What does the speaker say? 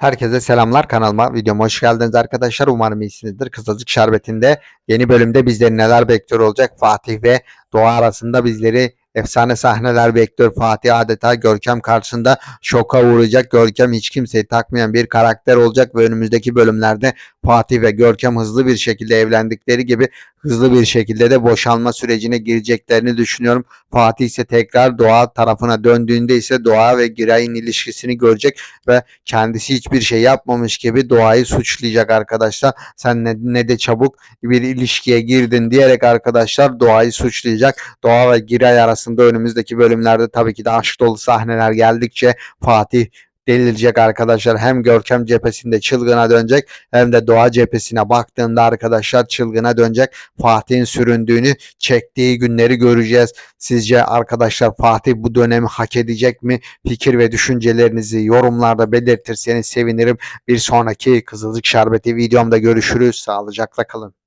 Herkese selamlar kanalıma videoma hoş geldiniz arkadaşlar. Umarım iyisinizdir. Kızılcık Şerbeti'nde yeni bölümde bizleri neler bekliyor olacak? Fatih ve Doğa arasında bizleri efsane sahneler bekliyor. Fatih adeta Görkem karşısında şoka uğrayacak. Görkem hiç kimseyi takmayan bir karakter olacak ve önümüzdeki bölümlerde Fatih ve Görkem hızlı bir şekilde evlendikleri gibi hızlı bir şekilde de boşanma sürecine gireceklerini düşünüyorum Fatih ise tekrar Doğa tarafına döndüğünde ise Doğa ve Giray'ın ilişkisini görecek ve kendisi hiçbir şey yapmamış gibi doğayı suçlayacak arkadaşlar. Sen ne, ne de çabuk bir ilişkiye girdin diyerek arkadaşlar doğayı suçlayacak. Doğa ve Giray arasında önümüzdeki bölümlerde tabii ki de aşk dolu sahneler geldikçe Fatih delirecek arkadaşlar. Hem Görkem cephesinde çılgına dönecek hem de Doğa cephesine baktığında arkadaşlar çılgına dönecek. Fatih'in süründüğünü çektiği günleri göreceğiz. Sizce arkadaşlar Fatih bu dönemi hak edecek mi? Fikir ve düşüncelerinizi yorumlarda belirtirseniz sevinirim. Bir sonraki Kızılcık Şerbeti videomda görüşürüz. Sağlıcakla kalın.